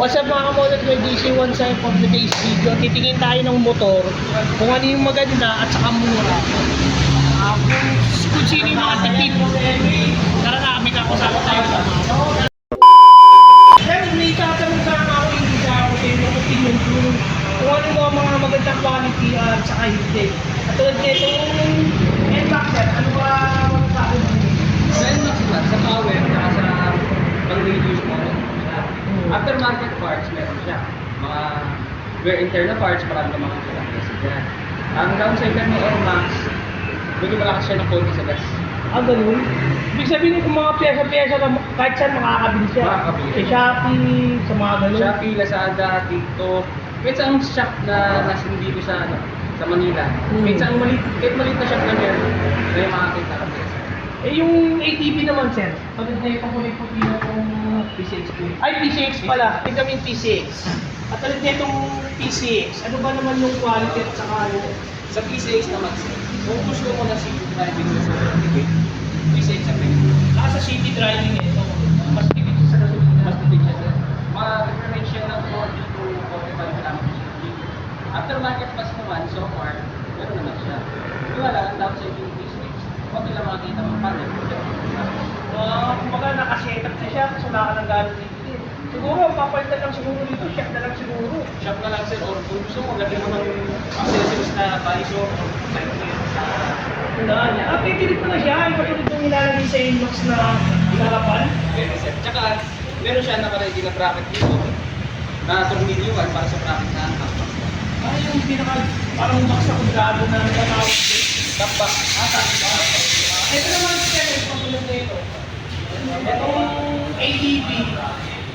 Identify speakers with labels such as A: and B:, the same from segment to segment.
A: What's up mga kamodel ko, DC1 Sign for today's video. Titingin tayo ng motor, kung ano yung maganda at saka mura. Ah, kung, kung sino yung mga tipid. Tara na, kami kakasama tayo sa mga. Sir, may tatanong sana ako hindi sa ako sa inyo opinion kung kung ano ang mga magandang quality at saka hindi. At tulad nito, yung NMAX sir, ano ba masasabi mo?
B: Sa NMAX naman, sa power, saka sa pang-reduce mo, aftermarket parts, meron siya. Mga tear na parts, marami na mga kulang kasi dyan. Ang downside lang ng NMAX, medyo malakas siya ng konti sa gas.
A: Ah, ganun. Ibig sabihin kung mga pyesa-pyesa na kahit saan makakabili siya.
B: Makakabili.
A: Sa Shopee, sa mga ganun.
B: Shopee, Lazada, TikTok, kahit sa ang shop na nasa hindi ko sa, ano, sa Manila.
A: Hmm.
B: Kahit sa ang maliit, kahit maliit na shop na meron, may makakita ka pyesa.
A: Eh yung ATV naman, sir. Pagod na yung puti na itong
B: PCX ko.
A: Ay, PCX pala. Tingnan mo yung PCX. At ulit na itong PCX. Ano ba naman yung quality at saka yung...
B: Sa PCX naman, kung gusto mo na city driving na sa PCX sa pwede.
A: Ah, sa city driving ito. Mas tipid sa gasolina.
B: Mas tipid siya sir. Ma-reference siya ng 40 to 45 kilometers per liter. Aftermarket pass naman, so far, meron naman siya. Wala, ang downside yung PCX. Konti lang makikita mo paano.
A: Ah, kumbaga nakasetup na siya ng gano'n dito. Siguro, papalitan lang siguro dito. Check na lang siguro.
B: Shop na lang sir, or kung gusto mo, lagyan mo ng accessories na visor, side mirror.
A: Tandaan niya. Ah, pipilit na siya. Yung katulad yung nilalagay sa Inbox na harapan.
B: Pwede sir. Tsaka, meron siya nakaready na bracket dito na tornilyuan para sa bracket na hanggang.
A: Ah, yung pinaka, parang box na kudrado na natawag.
B: Top box.
A: Ah, tama. Ito naman siya, yung pagulong na ito. Itong ADB.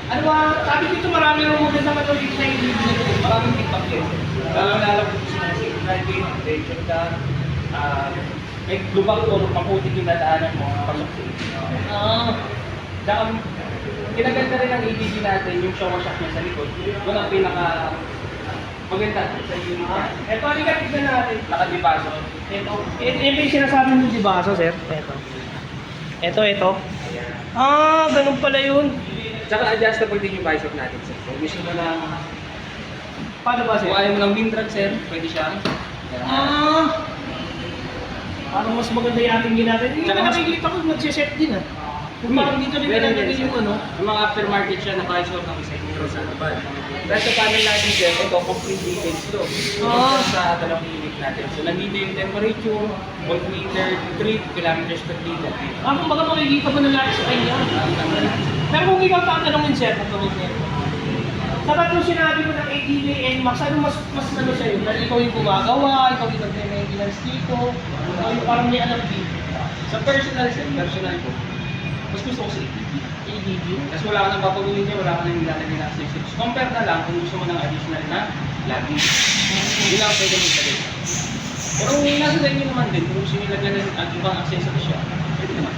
A: Ano ba, sabi dito marami rin mga naman ulit na ADB na ito.
B: Maraming feedback yun. Lalo lalo kung gusto mo sa driving, attention ka, ah, may lubak o maputi yung nadaanan mo, pasok sa.
A: Ah,
B: Tsaka, kinaganda rin ang ADB natin, yung shower shock niya sa likod. Yun ang pinaka maganda sa niya.
A: ito, halika tignan natin.
B: Nakadipaso.
A: Ito. Ito, ito yung sinasabi mo di ba, sir? Ito. Ito, ito. Ah, ganun pala yun.
B: Tsaka adjustable din yung visor natin. Sir. Kung gusto mo na,
A: Paano ba, sir?
B: kung ayaw mo ng wind drag, sir, pwede siya.
A: Ah! Parang mas maganda yung ating ginagawa. Hindi
B: Tsaka mas-
A: nakikita ko nagsiset din ah. Kung parang dito rin nalagay
B: din,
A: yung ano.
B: Yung mga aftermarket siya na visor ng isa yung sa. Dahil sa panel natin sir, ito complete details to.
A: Ah.
B: Sa dalawang unit natin. So nandito yung temperature, voltmeter, trip, kilometers per liter.
A: Ah, kung baga makikita mo na lahat sa kanya. Pero kung ikaw tatanungin sir, kung gawin niya. Sa tatlong sinabi mo ng ADV and Max, ano mas, mas ano sa'yo? Dahil ikaw yung gumagawa, ikaw yung nagme-maintenance dito, ikaw yung parang may alam dito.
B: Sa personal sir, personal ko. Mas gusto ko sa ATV.
A: ADV?
B: Kasi wala ka nang papagulin niya, wala ka nang nilalagay na accessories. Compare na lang kung gusto mo ng additional na lagi. Hindi lang pwede mo ilagay. Pero kung nasa sa inyo naman din, kung gusto nyo lagyan ng at ibang accessories siya, pwede naman.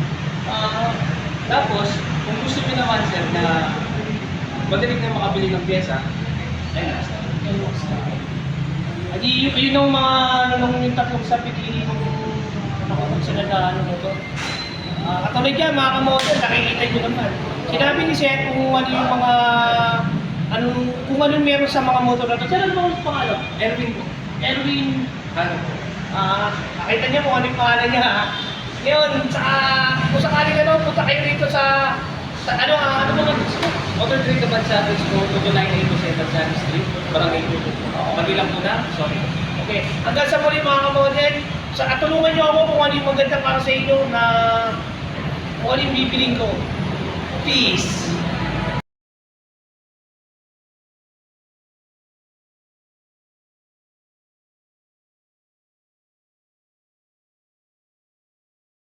A: Ah,
B: Tapos, kung gusto nyo naman sir na madaling na makabili ng pyesa, ayun na.
A: na. Adi, yun, ang mga, ano lang yung tatlong sa pili ng nakapag sila na ano mo to. Ah, katulad yan, mga kamodel, nakikita nyo naman. Sinabi ni Seth kung ano yung mga, anong, kung ano meron sa mga motor na to. Sir, ano ang pangalan?
B: Erwin po.
A: Erwin,
B: Ano po?
A: ah, nakita niyo kung ano yung pangalan niya. Ngayon, sa, kung sakaling ano, punta kayo rito sa, sa ano, ah, ano ba gusto mo?
B: Motor Trade naman sa atin ko, 298 sa San Street, Barangay Tuto. Kabilang po na, sorry.
A: Okay, hanggang sa muli mga kamodel, sa atulungan niyo ako kung ano yung maganda para sa inyo na kung ano yung bibiling ko. Peace!